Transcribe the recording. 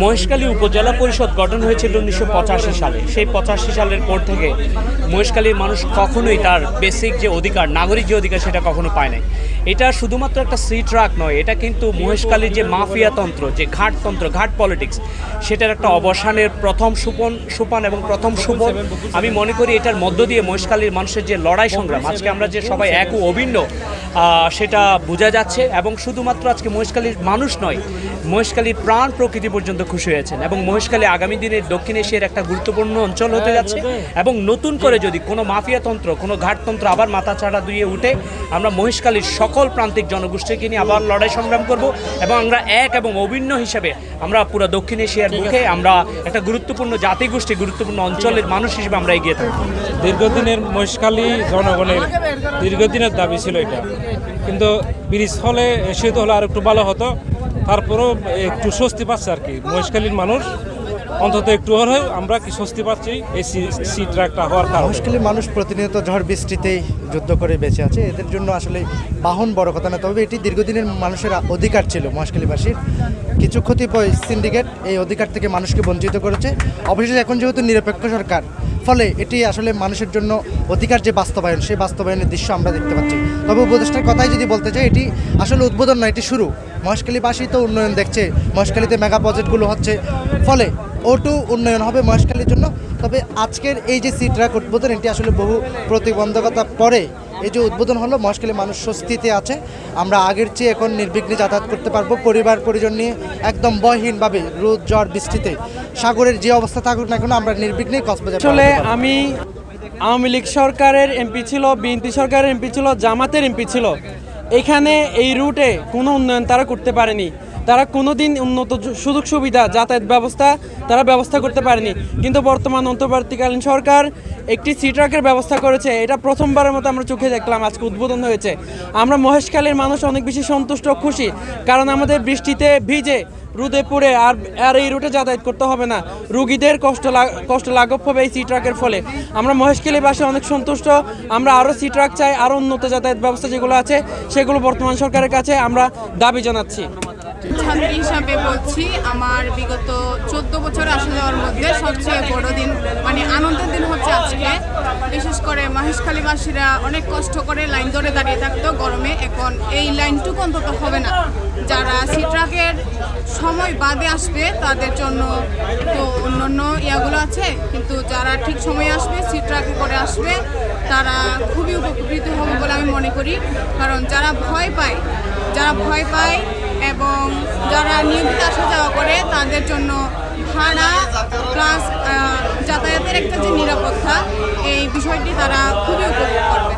মহেশখালী উপজেলা পরিষদ গঠন হয়েছিল উনিশশো পঁচাশি সালে। সেই পঁচাশি সালের পর থেকে মহেশখালীর মানুষ কখনোই তার বেসিক যে অধিকার, নাগরিক যে অধিকার, সেটা কখনো পায় নাই। এটা শুধুমাত্র একটা সি ট্রাক নয়, এটা কিন্তু মহেশখালীর যে মাফিয়াতন্ত্র যে ঘাটতন্ত্র ঘাট পলিটিক্স সেটার একটা অবসানের প্রথম সুপন, সুপান এবং প্রথম সুপন। আমি মনে করি এটার মধ্য দিয়ে মহেশখালীর মানুষের যে লড়াই সংগ্রাম, আজকে আমরা যে সবাই এক ও অভিন্ন সেটা বোঝা যাচ্ছে এবং শুধুমাত্র আজকে মহেশখালীর মানুষ নয় মহেশখালীর প্রাণ প্রকৃতি পর্যন্ত খুশি হয়েছেন এবং মহেশখালী আগামী দিনে দক্ষিণ এশিয়ার একটা গুরুত্বপূর্ণ অঞ্চল হতে যাচ্ছে এবং নতুন করে যদি কোনো মাফিয়াতন্ত্র কোনো ঘাটতন্ত্র আবার মাথা ছাড়া দিয়ে উঠে আমরা মহেশখালীর সকল প্রান্তিক জনগোষ্ঠীকে নিয়ে আবার লড়াই সংগ্রাম করব এবং আমরা এক এবং অভিন্ন হিসেবে আমরা পুরো দক্ষিণ এশিয়ার মুখে আমরা একটা গুরুত্বপূর্ণ জাতিগোষ্ঠী গুরুত্বপূর্ণ অঞ্চলের মানুষ হিসেবে আমরা এগিয়ে থাকব। দীর্ঘদিনের মহেশখালী জনগণের দীর্ঘদিনের দাবি ছিল এটা। কিন্তু ব্রিজ হলে, সেতু হলে আর একটু ভালো হতো। তারপরেও একটু স্বস্তি পাচ্ছে আর কি। মহেশখালীর মানুষ অন্তত একটু হলেও আমরা কি স্বস্তি পাচ্ছি এই সি ট্র্যাকটা হওয়ার কারণে। মহেশখালীর মানুষ প্রতিনিয়ত ঝড় বৃষ্টিতেই যুদ্ধ করে বেঁচে আছে। এদের জন্য আসলে বাহন বড় কথা না, তবে এটি দীর্ঘদিনের মানুষের অধিকার ছিল মহেশখালীবাসীর। কিছু কতিপয় সিন্ডিকেট এই অধিকার থেকে মানুষকে বঞ্চিত করেছে। অবশেষে এখন যেহেতু নিরপেক্ষ সরকার ফলে এটি আসলে মানুষের জন্য অধিকার যে বাস্তবায়ন, সেই বাস্তবায়নের দৃশ্য আমরা দেখতে পাচ্ছি। তবে উপদেষ্টার কথাই যদি বলতে চাই, এটি আসলে উদ্বোধন নয়, এটি শুরু। মহেশখালীবাসী তো উন্নয়ন দেখছে, মহেশখালীতে মেগা প্রজেক্টগুলো হচ্ছে। ফলে ওটু উন্নয়ন হবে মহেশখালীর জন্য। তবে আজকের এই যে সিট্রাক উদ্বোধন এটি আসলে বহু প্রতিবন্ধকতা পরে এই যে উদ্বোধন হলো মহেশখালী মানুষ স্বস্তিতে আছে। আমরা আগের চেয়ে এখন নির্বিঘ্নে যাতায়াত করতে পারব। পরিবার পরিজন নিয়ে একদম বয়হীনভাবে রোদ জ্বর বৃষ্টিতে। সাগরের যে অবস্থা থাকুক না কেন আমরা নির্বিঘ্নেই কক্সবাজার আসলে আমি আওয়ামী লীগ সরকারের এমপি ছিল বিএনপি সরকারের এমপি ছিল জামাতের এমপি ছিল। এখানে এই রুটে কোনো উন্নয়ন তারা করতে পারেনি। তারা কোনো দিন উন্নত সুযোগ সুবিধা, যাতায়াত ব্যবস্থা তারা ব্যবস্থা করতে পারেনি। কিন্তু বর্তমান অন্তর্বর্তীকালীন সরকার একটি সি ট্রাকের ব্যবস্থা করেছে। এটা প্রথমবারের মতো আমরা চোখে দেখলাম, আজকে উদ্বোধন হয়েছে। আমরা মহেশখালীর মানুষ অনেক বেশি সন্তুষ্ট খুশি, কারণ আমাদের বৃষ্টিতে ভিজে রোদে পড়ে আর আর এই রুটে যাতায়াত করতে হবে না। রুগীদের কষ্ট কষ্ট লাঘব হবে এই সি ট্রাকের ফলে। আমরা মহেশখালীবাসী অনেক সন্তুষ্ট। আমরা আরও সি ট্রাক চাই, আরও উন্নত যাতায়াত ব্যবস্থা যেগুলো আছে, সেগুলো বর্তমান সরকারের কাছে আমরা দাবি জানাচ্ছি। ছাত্রী হিসাবে বলছি, আমার বিগত চোদ্দ বছর আসা যাওয়ার মধ্যে সবচেয়ে বড় দিন মানে আনন্দের দিন হচ্ছে আজকে। বিশেষ করে মহেশখালীবাসীরা অনেক কষ্ট করে লাইন ধরে দাঁড়িয়ে থাকতো, গরমে। এখন এই লাইনটুকু অন্তত হবে না। যারা সিট্রাকের সময় বাদে আসবে, তাদের জন্য তো অন্যান্য ইয়াগুলো আছে। কিন্তু যারা ঠিক সময়ে আসবে, সিট্রাকে করে আসবে, তারা খুবই উপকৃত হবে বলে আমি মনে করি। কারণ যারা ভয় পায়, যারা ভয় পায় এবং যারা নিয়মিত আসা যাওয়া করে, তাদের জন্য ভাড়া প্লাস যাতায়াতের একটা যে নিরাপত্তা, এই বিষয়টি তারা খুবই উপভোগ করবে।